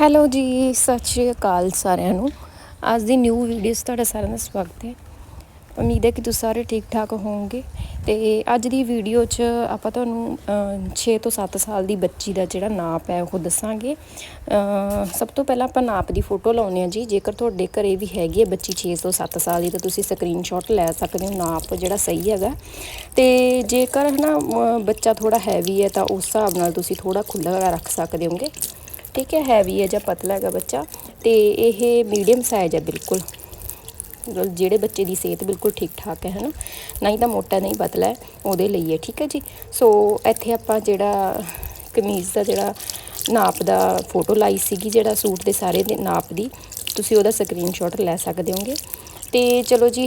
Hello ਜੀ ਸਤਿ ਸ਼੍ਰੀ ਅਕਾਲ ਸਾਰਿਆਂ ਨੂੰ। ਅੱਜ ਦੀ ਨਿਊ ਵੀਡੀਓ 'ਚ ਤੁਹਾਡਾ ਸਾਰਿਆਂ ਦਾ ਸਵਾਗਤ ਹੈ। ਉਮੀਦ ਹੈ ਕਿ ਤੁਸੀਂ ਸਾਰੇ ਠੀਕ ਠਾਕ ਹੋਵੋਗੇ। ਤੇ ਅੱਜ ਦੀ ਵੀਡੀਓ 'ਚ ਆਪਾਂ ਤੁਹਾਨੂੰ 6 ਤੋਂ 7 ਸਾਲ ਦੀ ਬੱਚੀ ਦਾ ਜਿਹੜਾ ਨਾਪ ਹੈ ਉਹ ਦੱਸਾਂਗੇ। ਸਭ ਤੋਂ ਪਹਿਲਾਂ ਆਪਾਂ ਨਾਪ ਦੀ ਫੋਟੋ ਲਾਉਨੇ ਆ ਜੀ। ਜੇਕਰ ਤੁਹਾਡੇ ਘਰੇ ਵੀ ਹੈਗੀ ਹੈ ਬੱਚੀ 6 ਤੋਂ 7 ਸਾਲ ਦੀ ਤਾਂ ਤੁਸੀਂ ਸਕਰੀਨਸ਼ਾਟ ਲੈ ਸਕਦੇ ਹੋ ਨਾਪ ਜਿਹੜਾ ਸਹੀ ਹੈਗਾ। ਤੇ ਜੇਕਰ ਹਨਾ ਅ, ਬੱਚਾ ਥੋੜਾ ਹੈਵੀ ਹੈ ਤਾਂ ਉਸ ਹਿਸਾਬ ਨਾਲ ਤੁਸੀਂ ਥੋੜਾ ਖੁੱਲ੍ਹਾ ਰੱਖ ਸਕਦੇ ਹੋਗੇ ਠੀਕ ਹੈ ਹੈਵੀ ਹੈ ਜਾਂ ਪਤਲਾ ਹੈਗਾ ਬੱਚਾ, ਤੇ ਇਹ ਮੀਡੀਅਮ ਸਾਈਜ਼ ਹੈ ਬਿਲਕੁਲ। ਜਿਹੜੇ ਬੱਚੇ ਦੀ ਸਿਹਤ ਬਿਲਕੁਲ ਠੀਕ ਠਾਕ ਹੈ, ਹਨਾ? ਨਹੀਂ ਤਾਂ ਮੋਟਾ ਨਹੀਂ, ਪਤਲਾ ਹੈ, ਉਹਦੇ ਲਈ ਹੈ, ਠੀਕ ਹੈ ਜੀ? ਸੋ ਇੱਥੇ ਆਪਾਂ ਜਿਹੜਾ ਕਮੀਜ਼ ਦਾ ਜਿਹੜਾ ਨਾਪ ਦਾ ਫੋਟੋ ਲਾਈ ਸੀਗੀ, ਜਿਹੜਾ ਸੂਟ ਦੇ ਸਾਰੇ ਦੇ ਨਾਪ ਦੀ, ਤੁਸੀਂ ਉਹਦਾ ਸਕਰੀਨਸ਼ਾਟ ਲੈ ਸਕਦੇ ਹੋਗੇ। ਤੇ ਚਲੋ ਜੀ,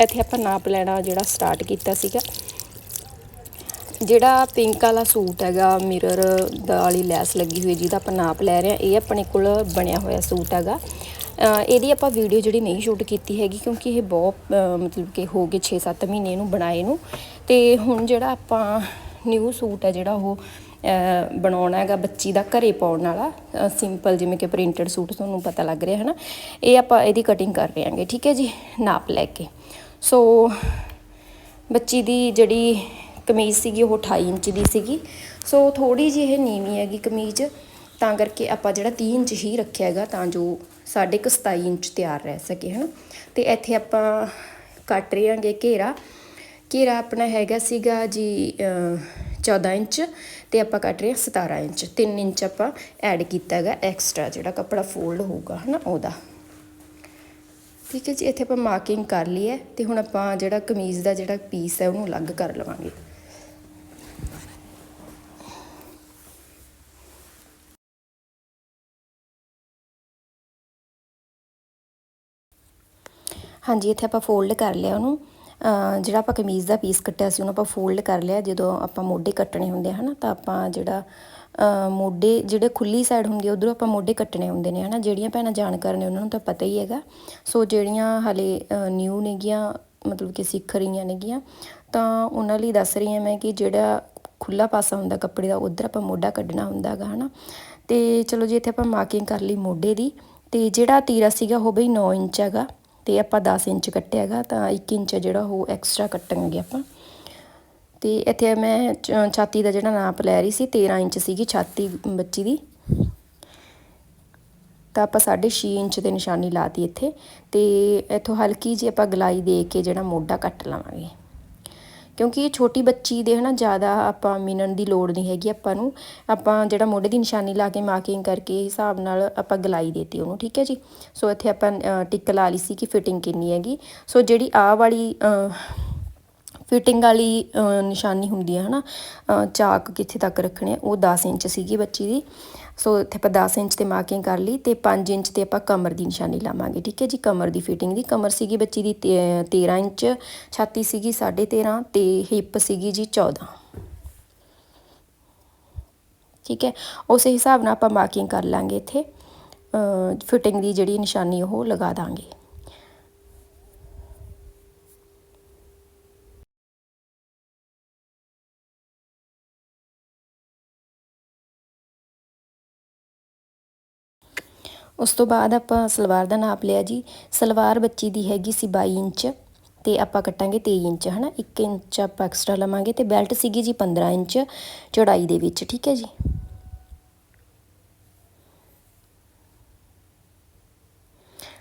ਇੱਥੇ ਆਪਾਂ ਨਾਪ ਲੈਣਾ ਜਿਹੜਾ ਸਟਾਰਟ ਕੀਤਾ ਸੀਗਾ। ਜਿਹੜਾ ਪਿੰਕ ਵਾਲਾ ਸੂਟ ਹੈਗਾ ਮਿਰਰ ਦਾ ਵਾਲੀ ਲੈਸ ਲੱਗੀ ਹੋਈ ਜਿਹਦਾ ਆਪਾਂ ਨਾਪ ਲੈ ਰਹੇ ਹਾਂ, ਇਹ ਆਪਣੇ ਕੋਲ ਬਣਿਆ ਹੋਇਆ ਸੂਟ ਹੈਗਾ। ਇਹਦੀ ਆਪਾਂ ਵੀਡੀਓ ਜਿਹੜੀ ਨਹੀਂ ਸ਼ੂਟ ਕੀਤੀ ਹੈਗੀ ਕਿਉਂਕਿ ਇਹ ਬਹੁਤ ਮਤਲਬ ਕਿ ਹੋ ਗਏ 6-7 ਮਹੀਨੇ ਇਹਨੂੰ ਬਣਾਏ ਨੂੰ। ਤੇ ਹੁਣ ਜਿਹੜਾ ਆਪਾਂ ਨਿਊ ਸੂਟ ਹੈ ਜਿਹੜਾ ਉਹ ਬਣਾਉਣਾ ਹੈਗਾ ਬੱਚੀ ਦਾ ਘਰੇ ਪਾਉਣ ਵਾਲਾ ਸਿੰਪਲ ਜਿਵੇਂ ਕਿ ਪ੍ਰਿੰਟਡ ਸੂਟ ਤੁਹਾਨੂੰ ਪਤਾ ਲੱਗ ਰਿਹਾ ਹੈ ਨਾ ਇਹ ਆਪਾਂ ਇਹਦੀ ਕਟਿੰਗ ਕਰ ਰਹੇ ਹਾਂਗੇ, ਠੀਕ ਹੈ ਜੀ, ਨਾਪ ਲੈ ਕੇ। ਸੋ ਬੱਚੀ ਦੀ ਜਿਹੜੀ ਕਮੀਜ਼ ਸੀਗੀ ਉਹ 28 ਇੰਚ ਦੀ ਸੀਗੀ। ਸੋ ਥੋੜੀ ਜਿਹੀ ਇਹ ਨੀਵੀਂ ਹੈਗੀ ਕਮੀਜ਼ ਤਾਂ ਕਰਕੇ ਆਪਾਂ ਜਿਹੜਾ 30 ਇੰਚ ਹੀ ਰੱਖਿਆ ਹੈਗਾ ਤਾਂ ਜੋ ਸਾਡੇ ਕੁ 27 ਇੰਚ ਤਿਆਰ ਰਹਿ ਸਕੇ ਹਨਾ। ਤੇ ਇੱਥੇ ਆਪਾਂ ਕੱਟ ਰਹੇ ਹਾਂਗੇ ਘੇਰਾ। ਘੇਰਾ ਆਪਣਾ ਹੈਗਾ ਸੀਗਾ ਜੀ ਅ, 14 ਇੰਚ ਤੇ ਆਪਾਂ ਕੱਟ ਰਹੇ ਹਾਂ 17 ਇੰਚ। 3 ਇੰਚ ਆਪਾਂ ਐਡ ਕੀਤਾ ਹੈਗਾ ਐਕਸਟਰਾ ਜਿਹੜਾ ਕੱਪੜਾ ਫੋਲਡ ਹੋਊਗਾ ਹਨਾ ਉਹਦਾ। ਠੀਕ ਹੈ ਜੀ ਇੱਥੇ ਆਪਾਂ ਮਾਰਕਿੰਗ ਕਰ ਲਈ ਹੈ ਤੇ ਹੁਣ ਆਪਾਂ ਜਿਹੜਾ ਕਮੀਜ਼ ਦਾ ਜਿਹੜਾ ਪੀਸ ਹੈ ਉਹਨੂੰ ਅਲੱਗ ਕਰ ਲਵਾਂਗੇ। ਹਾਂਜੀ, ਇੱਥੇ ਆਪਾਂ ਫੋਲਡ ਕਰ ਲਿਆ ਉਹਨੂੰ। ਜਿਹੜਾ ਆਪਾਂ ਕਮੀਜ਼ ਦਾ ਪੀਸ ਕੱਟਿਆ ਸੀ, ਉਹਨੂੰ ਆਪਾਂ ਫੋਲਡ ਕਰ ਲਿਆ। ਜਦੋਂ ਆਪਾਂ ਮੋਢੇ ਕੱਟਣੇ ਹੁੰਦੇ ਆ, ਹਨਾ, ਤਾਂ ਆਪਾਂ ਜਿਹੜਾ ਮੋਢੇ ਜਿਹੜੇ ਖੁੱਲੀ ਸਾਈਡ ਹੁੰਦੀ ਆ, ਉਧਰੋਂ ਆਪਾਂ ਮੋਢੇ ਕੱਟਣੇ ਹੁੰਦੇ ਨੇ, ਹਨਾ। ਜਿਹੜੀਆਂ ਭੈਣਾਂ ਜਾਣਕਾਰ ਨੇ, ਉਹਨਾਂ ਨੂੰ ਤਾਂ ਪਤਾ ਹੀ ਹੈਗਾ। ਸੋ ਜਿਹੜੀਆਂ ਹਲੇ ਨਿਊ ਨੇਗੀਆਂ, ਮਤਲਬ ਕਿ ਸਿੱਖ ਰਹੀਆਂ ਨੇਗੀਆਂ, ਤਾਂ ਉਹਨਾਂ ਲਈ ਦੱਸ ਰਹੀ ਹਾਂ ਮੈਂ ਕਿ ਜਿਹੜਾ ਖੁੱਲਾ ਪਾਸਾ ਹੁੰਦਾ ਕੱਪੜੇ ਦਾ, ਉਧਰ ਆਪਾਂ ਮੋਢਾ ਕੱਢਣਾ ਹੁੰਦਾ ਹੈਗਾ, ਹਨਾ। ਤੇ ਚਲੋ ਜੀ, ਇੱਥੇ ਆਪਾਂ ਮਾਰਕਿੰਗ ਕਰ ਲਈ ਮੋਢੇ ਦੀ। ਤੇ ਜਿਹੜਾ ਤੀਰਾ ਸੀਗਾ, ਉਹ ਬਈ 9 ਇੰਚ ਹੈਗਾ। ਤੇ ਆਪਾਂ 10 ਇੰਚ ਕੱਟਿਆ ਹੈਗਾ, ਤਾਂ 1 ਇੰਚ ਜਿਹੜਾ ਉਹ ਐਕਸਟਰਾ ਕੱਟਾਂਗੇ ਆਪਾਂ। ਤੇ ਇੱਥੇ ਮੈਂ ਚ- ਛਾਤੀ ਦਾ ਜਿਹੜਾ ਨਾਪ ਲੈ ਰਹੀ ਸੀ 13 ਇੰਚ ਸੀਗੀ ਛਾਤੀ ਬੱਚੀ ਦੀ। ਤਾਂ ਆਪਾਂ 6.5 ਇੰਚ ਦੇ ਨਿਸ਼ਾਨੀ ਲਾਤੀ ਇੱਥੇ, ਤੇ ਇੱਥੋਂ ਹਲਕੀ ਜਿਹੀ ਆਪਾਂ ਗਲਾਈ ਦੇ ਕੇ ਜਿਹੜਾ ਮੋਢਾ ਕੱਟ ਲਵਾਂਗੇ। ਕਿਉਂਕਿ ਇਹ ਛੋਟੀ ਬੱਚੀ ਦੇ ਹਨਾ ਜ਼ਿਆਦਾ ਆਪਾਂ ਮਿਣਨ ਦੀ ਲੋੜ ਨਹੀਂ ਹੈਗੀ ਆਪਾਂ ਨੂੰ। ਆਪਾਂ ਜਿਹੜਾ ਮੋਢੇ ਦੀ ਨਿਸ਼ਾਨੀ ਲਾ ਕੇ ਮਾਰਕਿੰਗ ਕਰਕੇ ਹਿਸਾਬ ਨਾਲ ਆਪਾਂ ਗਲਾਈ ਦੇਤੀ ਉਹਨੂੰ ਠੀਕ ਹੈ ਜੀ? ਸੋ ਇੱਥੇ ਆਪਾਂ ਅ, ਟਿਕ ਲਾ ਲਈ ਸੀ ਕਿ ਫਿਟਿੰਗ ਕਿੰਨੀ ਹੈਗੀ। ਸੋ ਜਿਹੜੀ ਆ ਵਾਲੀ ਫਿਟਿੰਗ ਵਾਲੀ ਨਿਸ਼ਾਨੀ ਹੁੰਦੀ ਹੈ ਹਨਾ ਅ, ਚਾਕ ਕਿੱਥੇ ਤੱਕ ਰੱਖਣੇ ਆ, ਉਹ 10 ਇੰਚ ਸੀਗੀ ਬੱਚੀ ਦੀ। ਸੋ ਇੱਥੇ ਆਪਾਂ 10 ਇੰਚ ਤੇ ਮਾਰਕਿੰਗ ਕਰ ਲਈ ਤੇ 5 ਇੰਚ ਤੇ ਆਪਾਂ ਕਮਰ ਦੀ ਨਿਸ਼ਾਨੀ ਲਾਵਾਂਗੇ, ਠੀਕ ਹੈ ਜੀ? ਕਮਰ ਦੀ ਫਿਟਿੰਗ ਦੀ। ਕਮਰ ਸੀਗੀ ਬੱਚੀ ਦੀ ਤੇ- 13 ਇੰਚ, ਛਾਤੀ ਸੀਗੀ 13.5 ਤੇ ਹਿੱਪ ਸੀਗੀ ਜੀ 14 ਠੀਕ ਹੈ? ਉਸੇ ਹਿਸਾਬ ਨਾਲ ਆਪਾਂ ਮਾਰਕਿੰਗ ਕਰ ਲਾਂਗੇ ਇੱਥੇ। ਫਿਟਿੰਗ ਦੀ ਜਿਹੜੀ ਨਿਸ਼ਾਨੀ ਉਹ ਲਗਾ ਦਾਂਗੇ। ਉਸ ਤੋਂ ਬਾਅਦ ਆਪਾਂ ਸਲਵਾਰ ਦਾ ਨਾਪ ਲਿਆ ਜੀ। ਸਲਵਾਰ ਬੱਚੀ ਦੀ ਹੈਗੀ ਸੀ 22 ਇੰਚ ਤੇ ਆਪਾਂ ਕੱਟਾਂਗੇ 23 ਇੰਚ, ਹਨਾ? 1 ਇੰਚ ਆਪਾਂ ਐਕਸਟਰਾ ਲਵਾਂਗੇ ਤੇ ਬੈਲਟ ਸੀਗੀ ਜੀ 15 ਇੰਚ ਚੌੜਾਈ ਦੇ ਵਿੱਚ, ਠੀਕ ਹੈ ਜੀ?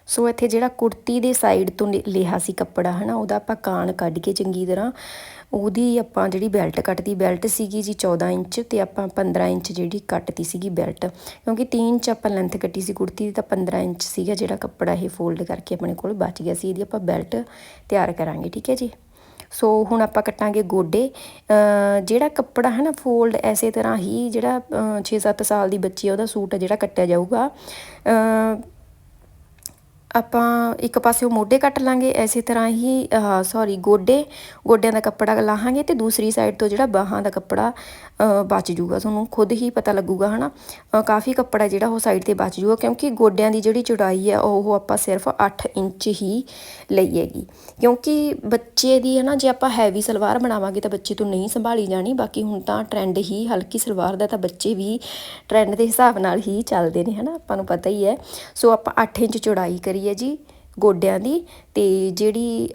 ਸੋ ਇੱਥੇ ਜਿਹੜਾ ਕੁੜਤੀ ਦੇ ਸਾਈਡ ਤੋਂ ਲਿ- ਲਿਆ ਸੀ ਕੱਪੜਾ, ਹਨਾ, ਉਹਦਾ ਆਪਾਂ ਕਾਣ ਕੱਢ ਕੇ ਚੰਗੀ ਤਰ੍ਹਾਂ ਉਹਦੀ ਆਪਾਂ ਜਿਹੜੀ ਬੈਲਟ ਕੱਟਦੀ ਬੈਲਟ ਸੀਗੀ ਜੀ 14 ਇੰਚ ਤੇ ਆਪਾਂ 15 ਇੰਚ ਜਿਹੜੀ ਕੱਟਤੀ ਸੀਗੀ ਬੈਲਟ ਕਿਉਂਕਿ 3 ਇੰਚ ਆਪਾਂ ਲੈਂਥ ਕੱਟੀ ਸੀ ਕੁੜਤੀ ਦੀ ਤਾਂ 15 ਇੰਚ ਸੀਗਾ ਜਿਹੜਾ ਕੱਪੜਾ ਇਹ ਫੋਲਡ ਕਰਕੇ ਆਪਣੇ ਕੋਲ ਬਚ ਗਿਆ ਸੀ, ਇਹਦੀ ਆਪਾਂ ਬੈਲਟ ਤਿਆਰ ਕਰਾਂਗੇ, ਠੀਕ ਹੈ ਜੀ? ਸੋ ਹੁਣ ਆਪਾਂ ਕੱਟਾਂਗੇ ਗੋਡੇ। ਜਿਹੜਾ ਕੱਪੜਾ ਹੈ ਨਾ ਫੋਲਡ ਐਸੇ ਤਰ੍ਹਾਂ ਹੀ ਜਿਹੜਾ 6-7 ਸਾਲ ਦੀ ਬੱਚੀ ਆ, ਉਹਦਾ ਸੂਟ ਆ ਜਿਹੜਾ ਕੱਟਿਆ ਜਾਊਗਾ। ਆਪਾਂ ਇੱਕ ਪਾਸੇ ਉਹ ਮੋਢੇ ਕੱਟ ਲਾਂਗੇ ਐਸੇ ਤਰ੍ਹਾਂ ਹੀ ਸੌਰੀ ਗੋਡੇ ਗੋਡਿਆਂ ਦਾ ਕੱਪੜਾ ਲਾਹਾਂਗੇ ਤੇ ਦੂਸਰੀ ਸਾਈਡ ਤੋਂ ਜਿਹੜਾ ਬਾਹਾਂ ਦਾ ਕੱਪੜਾ ਬਚ ਜੂਗਾ ਤੁਹਾਨੂੰ ਖੁਦ ਹੀ ਪਤਾ ਲੱਗੂਗਾ ਹਨਾ? ਅ, ਕਾਫੀ ਕੱਪੜਾ ਜਿਹੜਾ ਉਹ ਸਾਈਡ ਤੇ ਬਚ ਜੂਗਾ ਕਿਉਂਕਿ ਗੋਡਿਆਂ ਦੀ ਜਿਹੜੀ ਚੌੜਾਈ ਹੈ ਉਹ ਆਪਾਂ ਸਿਰਫ 8 ਇੰਚ ਹੀ ਲਈ ਹੈਗੀ। ਕਿਉਂਕਿ ਬੱਚੇ ਦੀ ਹਨਾ ਜੇ ਆਪਾਂ ਹੈਵੀ ਸਲਵਾਰ ਬਣਾਵਾਂਗੇ ਤਾਂ ਬੱਚੇ ਤੋਂ ਨਹੀਂ ਸੰਭਾਲੀ ਜਾਣੀ ਬਾਕੀ ਹੁਣ ਤਾਂ ਟ੍ਰੈਂਡ ਹੀ ਹਲਕੀ ਸਲਵਾਰ ਦਾ ਤਾਂ ਬੱਚੇ ਵੀ ਟ੍ਰੈਂਡ ਦੇ ਹਿਸਾਬ ਨਾਲ ਹੀ ਚੱਲਦੇ ਨੇ ਹਨਾ? ਆਪਾਂ ਨੂੰ ਪਤਾ ਹੀ ਹੈ। ਸੋ ਆਪਾਂ 8 ਇੰਚ ਚੌੜਾਈ ਕਰੀ ਹੈ ਜੀ ਗੋਡਿਆਂ ਦੀ ਤੇ ਜਿਹੜੀ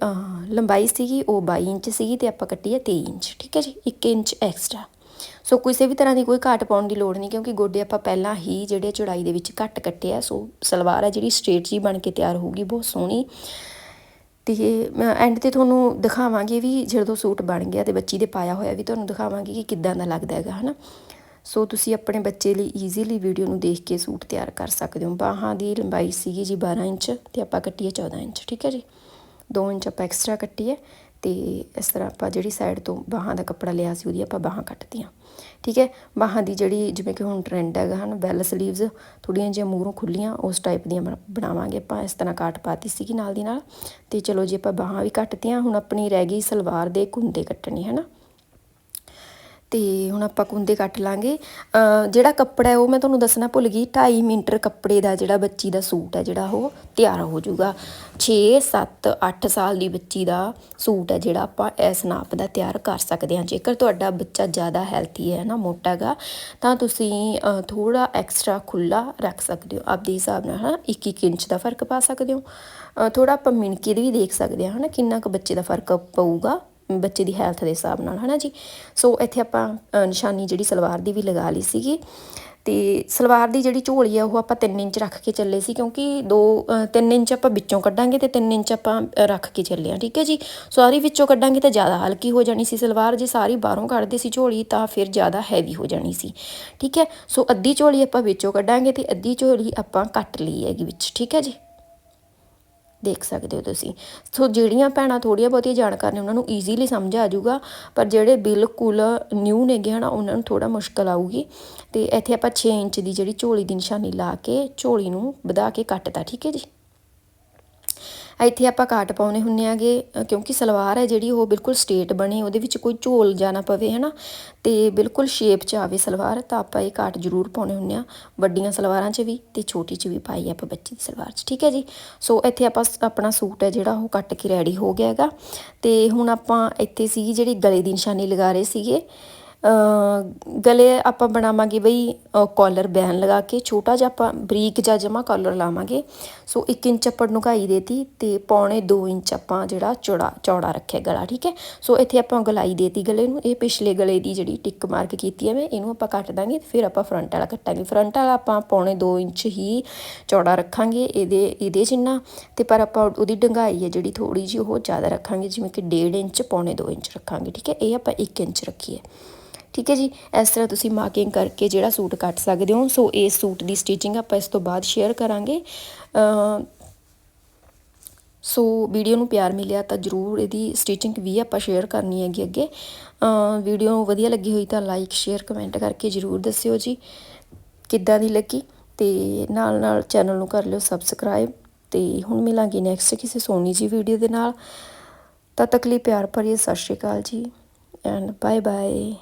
ਲੰਬਾਈ ਸੀਗੀ ਉਹ 22 ਇੰਚ ਸੀਗੀ ਤੇ ਆਪਾਂ ਕੱਟੀ ਹੈ 23 ਇੰਚ, ਠੀਕ ਹੈ ਜੀ? 1 ਇੰਚ ਐਕਸਟਰਾ ਸੋ ਕਿਸੇ ਵੀ ਤਰ੍ਹਾਂ ਦੀ ਕੋਈ ਘਾਟ ਪਾਉਣ ਦੀ ਲੋੜ ਨਹੀਂ ਕਿਉਂਕਿ ਗੋਡੇ ਆਪਾਂ ਪਹਿਲਾਂ ਹੀ ਜਿਹੜੇ ਚੌੜਾਈ ਦੇ ਵਿੱਚ ਘੱਟ ਕੱਟੇ ਆ, ਸੋ ਸਲਵਾਰ ਹੈ ਜਿਹੜੀ ਸਟ੍ਰੇਟ ਜੀ ਬਣ ਕੇ ਤਿਆਰ ਹੋਊਗੀ, ਬਹੁਤ ਸੋਹਣੀ। ਤੇ ਐਂਡ ਤੇ ਤੁਹਾਨੂੰ ਦਿਖਾਵਾਂਗੇ ਵੀ ਜਦੋਂ ਸੂਟ ਬਣ ਗਿਆ ਤੇ ਬੱਚੀ ਦੇ ਪਾਇਆ ਹੋਇਆ ਵੀ ਤੁਹਾਨੂੰ ਦਿਖਾਵਾਂਗੇ ਕਿ ਕਿੱਦਾਂ ਦਾ ਲੱਗਦਾ ਹੈਗਾ, ਹਨਾ? ਸੋ ਤੁਸੀਂ ਆਪਣੇ ਬੱਚੇ ਲਈ ਈਜ਼ੀਲੀ ਵੀਡੀਓ ਨੂੰ ਦੇਖ ਕੇ ਸੂਟ ਤਿਆਰ ਕਰ ਸਕਦੇ ਹੋ। ਬਾਹਾਂ ਦੀ ਲੰਬਾਈ ਸੀਗੀ ਜੀ 12 ਇੰਚ ਤੇ ਆਪਾਂ ਕੱਟੀ ਹੈ 14 ਇੰਚ, ਠੀਕ ਹੈ ਜੀ? 2 ਇੰਚ ਆਪਾਂ ਐਕਸਟਰਾ ਕੱਟੀ ਹੈ ਤੇ ਇਸ ਤਰ੍ਹਾਂ ਆਪਾਂ ਜਿਹੜੀ ਸਾਈਡ ਤੋਂ ਬਾਹਾਂ ਦਾ ਕੱਪੜਾ ਲਿਆ ਸੀ ਉਹਦੀ ਆਪਾਂ ਬਾਹਾਂ ਕੱਟਤੀਆਂ, ਠੀਕ ਹੈ? ਬਾਹਾਂ ਦੀ ਜਿਹੜੀ ਜਿਵੇਂ ਕਿ ਹੁਣ ਟ੍ਰੈਂਡ ਹੈਗਾ ਹਨ ਬੈਲ ਸਲੀਵਸ ਥੋੜੀਆਂ ਜਿਹੀਆਂ ਮੂਹਰੋਂ ਖੁੱਲੀਆਂ ਉਸ ਟਾਈਪ ਦੀਆਂ ਬਣ- ਬਣਾਵਾਂਗੇ ਆਪਾਂ, ਇਸ ਤਰ੍ਹਾਂ ਕਾਟ ਪਾਤੀ ਸੀਗੀ ਨਾਲ ਦੀ ਨਾਲ। ਤੇ ਚਲੋ ਜੀ ਆਪਾਂ ਬਾਹਾਂ ਵੀ ਕੱਟਤੀਆਂ, ਹੁਣ ਆਪਣੀ ਰਹਿ ਗਈ ਸਲਵਾਰ ਦੇ ਕੁੰਦੇ ਕੱਟਣੇ ਹੈ ਨਾ ਤੇ ਹੁਣ ਆਪਾਂ ਕੁੰਦੇ ਕੱਟ ਲਾਂਗੇ। ਜਿਹੜਾ ਕੱਪੜਾ ਉਹ ਮੈਂ ਤੁਹਾਨੂੰ ਦੱਸਣਾ ਭੁੱਲ ਗਈ 2.5 ਮੀਟਰ ਕੱਪੜੇ ਦਾ ਜਿਹੜਾ ਬੱਚੀ ਦਾ ਸੂਟ ਹੈ ਜਿਹੜਾ ਉਹ ਤਿਆਰ ਹੋ ਜਾਊਗਾ। 6 7 8 ਸਾਲ ਦੀ ਬੱਚੀ ਦਾ ਸੂਟ ਹੈ ਜਿਹੜਾ ਆਪਾਂ ਇਸ ਨਾਪ ਦਾ ਤਿਆਰ ਕਰ ਸਕਦੇ ਹਾਂ। ਜੇਕਰ ਤੁਹਾਡਾ ਬੱਚਾ ਜ਼ਿਆਦਾ ਹੈਲਥੀ ਹੈ ਨਾ, ਮੋਟਾ ਗਾ, ਤਾਂ ਤੁਸੀਂ ਥੋੜਾ ਐਕਸਟਰਾ ਖੁੱਲਾ ਰੱਖ ਸਕਦੇ ਹੋ। ਆਪਦੇ ਹਿਸਾਬ ਨਾਲ, ਹਨਾ 1 1 ਇੰਚ ਦਾ ਫ਼ਰਕ ਪਾ ਸਕਦੇ ਹੋ। ਥੋੜਾ ਆਪਾਂ ਮਿਣਕੇ ਵੀ ਦੇਖ ਸਕਦੇ ਹਾਂ, ਹਨਾ, ਕਿੰਨਾ ਕੁ ਬੱਚੇ ਦਾ ਫ਼ਰਕ ਪਊਗਾ। ਬੱਚੇ ਦੀ ਹੈਲਥ ਦੇ ਹਿਸਾਬ ਨਾਲ, ਹਨਾ ਜੀ? ਸੋ ਇੱਥੇ ਆਪਾਂ ਨਿਸ਼ਾਨੀ ਜਿਹੜੀ ਸਲਵਾਰ ਦੀ ਵੀ ਲਗਾ ਲਈ ਸੀਗੀ। ਤੇ ਸਲਵਾਰ ਦੀ ਜਿਹੜੀ ਝੋਲੀ ਆ, ਉਹ ਆਪਾਂ 3 ਇੰਚ ਰੱਖ ਕੇ ਚੱਲੇ ਸੀ, ਕਿਉਂਕਿ 2 3 ਇੰਚ ਆਪਾਂ ਵਿੱਚੋਂ ਕੱਢਾਂਗੇ ਤੇ 3 ਇੰਚ ਆਪਾਂ ਰੱਖ ਕੇ ਚੱਲੇ ਆ, ਠੀਕ ਹੈ ਜੀ? ਸਾਰੀ ਵਿੱਚੋਂ ਕੱਢਾਂਗੇ ਤਾਂ ਜ਼ਿਆਦਾ ਹਲਕੀ ਹੋ ਜਾਣੀ ਸੀ ਸਲਵਾਰ, ਜੇ ਸਾਰੀ ਬਾਹਰੋਂ ਕੱਢਦੇ ਸੀ ਝੋਲੀ ਤਾਂ ਫਿਰ ਜ਼ਿਆਦਾ ਹੈਵੀ ਹੋ ਜਾਣੀ ਸੀ, ਠੀਕ ਹੈ? ਸੋ ਅੱਧੀ ਝੋਲੀ ਆਪਾਂ ਵਿੱਚੋਂ ਕੱਢਾਂਗੇ ਤੇ ਅੱਧੀ ਝੋਲੀ ਆਪਾਂ ਕੱਟ ਲਈ ਹੈਗੀ ਵਿੱਚ, ਠੀਕ ਹੈ ਜੀ? ਦੇਖ ਸਕਦੇ ਹੋ ਤੁਸੀਂ। ਸੋ ਜਿਹੜੀਆਂ ਭੈਣਾਂ ਥੋੜੀਆਂ ਬਹੁਤੀਆਂ ਜਾਣਕਾਰ ਨੇ, ਉਹਨਾਂ ਨੂੰ ਈਜ਼ੀਲੀ ਸਮਝ ਆ ਜਾਊਗਾ, ਪਰ ਜਿਹੜੇ ਬਿਲਕੁਲ ਨਿਊ ਨੇਗੇ ਹਨਾ, ਉਹਨਾਂ ਨੂੰ ਥੋੜਾ ਮੁਸ਼ਕਲ ਆਊਗੀ। ਤੇ ਇੱਥੇ ਆਪਾਂ 6 ਇੰਚ ਦੀ ਜਿਹੜੀ ਝੋਲੀ ਦੀ ਨਿਸ਼ਾਨੀ ਲਾ ਕੇ ਝੋਲੀ ਨੂੰ ਵਧਾ ਕੇ ਕੱਟਤਾ, ਠੀਕ ਹੈ ਜੀ? ਇੱਥੇ ਆਪਾਂ ਕਾਟ ਪਾਉਨੇ ਹੁੰਨੇ ਆਗੇ ਕਿਉਂਕਿ ਸਲਵਾਰ ਹੈ ਜਿਹੜੀ ਉਹ ਬਿਲਕੁਲ ਸਟੇਟ ਬਣੇ, ਉਹਦੇ ਵਿੱਚ ਕੋਈ ਝੋਲ ਜਾਣਾ ਪਵੇ, ਹਨਾ? ਤੇ ਬਿਲਕੁਲ ਸ਼ੇਪ 'ਚ ਆਵੇ ਸਲਵਾਰ, ਤਾਂ ਆਪਾਂ ਇਹ ਕਾਟ ਜ਼ਰੂਰ ਪਾਉਨੇ ਹੁੰਨੇ ਆ। ਵੱਡੀਆਂ ਸਲਵਾਰਾਂ 'ਚ ਵੀ ਤੇ ਛੋਟੀ 'ਚ ਵੀ ਪਾਈ ਆਪਾਂ ਬੱਚੀ ਦੀ ਸਲਵਾਰ 'ਚ, ਠੀਕ ਹੈ ਜੀ? ਸੋ ਇੱਥੇ ਆਪਾਂ ਆਪਣਾ ਸੂਟ ਹੈ ਜਿਹੜਾ ਉਹ ਕੱਟ ਕੇ ਰੈਡੀ ਹੋ ਗਿਆ ਹੈਗਾ। ਤੇ ਹੁਣ ਆਪਾਂ ਇੱਥੇ ਸੀ ਜਿਹੜੀ ਗਲੇ ਦੀ ਨਿਸ਼ਾਨੀ ਲਗਾ ਰਹੇ ਸੀਗੇ। ਗਲੇ ਆਪਾਂ ਬਣਾਵਾਂਗੇ ਬਈ ਕਾਲਰ ਬੈਨ ਲਗਾ ਕੇ, ਛੋਟਾ ਜਿਹਾ ਆਪਾਂ ਬਰੀਕ ਜਿਹਾ ਜਮਾ ਕਾਲਰ ਲਾਵਾਂਗੇ। ਸੋ 1 ਇੰਚ ਆਪਾਂ ਨੁਕਾਈ ਦੇਤੀ ਤੇ ਪੌਣੇ 2 ਇੰਚ ਆਪਾਂ ਜਿਹੜਾ ਚੌੜਾ ਚੌੜਾ ਰੱਖਿਆ ਗਲਾ, ਠੀਕ ਹੈ? ਸੋ ਇੱਥੇ ਆਪਾਂ ਗਲਾਈ ਦੇਤੀ ਗਲੇ ਨੂੰ, ਇਹ ਪਿਛਲੇ ਗਲੇ ਦੀ ਜਿਹੜੀ ਟਿਕ ਮਾਰਕ ਕੀਤੀ ਹੈ ਮੈਂ, ਇਹਨੂੰ ਆਪਾਂ ਕੱਟ ਦਾਂਗੇ ਫਿਰ ਆਪਾਂ ਫਰੰਟ ਵਾਲਾ ਕੱਟਾਂਗੇ। ਫਰੰਟ ਵਾਲਾ ਆਪਾਂ ਪੌਣੇ 2 ਇੰਚ ਹੀ ਚੌੜਾ ਰੱਖਾਂਗੇ ਇਹਦੇ ਇਹਦੇ ਜਿੰਨਾ। ਤੇ ਪਰ ਆਪਾਂ ਉਹਦੀ ਡੰਗਾਈ ਹੈ ਜਿਹੜੀ ਥੋੜੀ ਜਿਹੀ, ਉਹ ਜ਼ਿਆਦਾ ਰੱਖਾਂਗੇ, ਜਿਵੇਂ ਕਿ 1.5 ਇੰਚ, ਪੌਣੇ 2 ਇੰਚ ਰੱਖਾਂਗੇ, ਠੀਕ ਹੈ? ਇਹ ਆਪਾਂ 1 ਇੰਚ ਰੱਖੀਏ ਠੀਕ ਹੈ ਜੀ, ਇਸ ਤਰ੍ਹਾਂ ਤੁਸੀਂ ਮਾਰਕਿੰਗ ਕਰਕੇ ਜਿਹੜਾ ਸੂਟ ਕੱਟ ਸਕਦੇ ਹੋ, ਸੋ ਇਸ ਸੂਟ ਦੀ ਸਟਿਚਿੰਗ ਆਪਾਂ ਇਸ ਤੋਂ ਬਾਅਦ ਸ਼ੇਅਰ ਕਰਾਂਗੇ। ਸੋ ਵੀਡੀਓ ਨੂੰ ਪਿਆਰ ਮਿਲਿਆ ਤਾਂ ਜਰੂਰ ਇਹਦੀ ਸਟਿਚਿੰਗ ਵੀ ਆਪਾਂ ਸ਼ੇਅਰ ਕਰਨੀ ਹੈਗੀ ਅੱਗੇ। ਵੀਡੀਓ ਵਧੀਆ ਲੱਗੀ ਹੋਈ ਤਾਂ ਲਾਈਕ ਸ਼ੇਅਰ ਕਮੈਂਟ ਕਰਕੇ ਜਰੂਰ ਦੱਸਿਓ ਜੀ, ਕਿੱਦਾਂ ਦੀ ਲੱਗੀ। ਤੇ ਨਾਲ ਨਾਲ ਚੈਨਲ ਨੂੰ ਕਰ ਲਿਓ ਸਬਸਕ੍ਰਾਈਬ ਤੇ ਹੁਣ ਮਿਲਾਂਗੇ ਨੈਕਸਟ ਕਿਸੇ ਸੋਹਣੀ ਜੀ ਵੀਡੀਓ ਦੇ ਨਾਲ। ਤਦ ਤੱਕ ਲਈ ਪਿਆਰ ਭਰੀ ਸਤਿ ਸ਼੍ਰੀ ਅਕਾਲ ਜੀ ਐਂਡ ਬਾਏ ਬਾਏ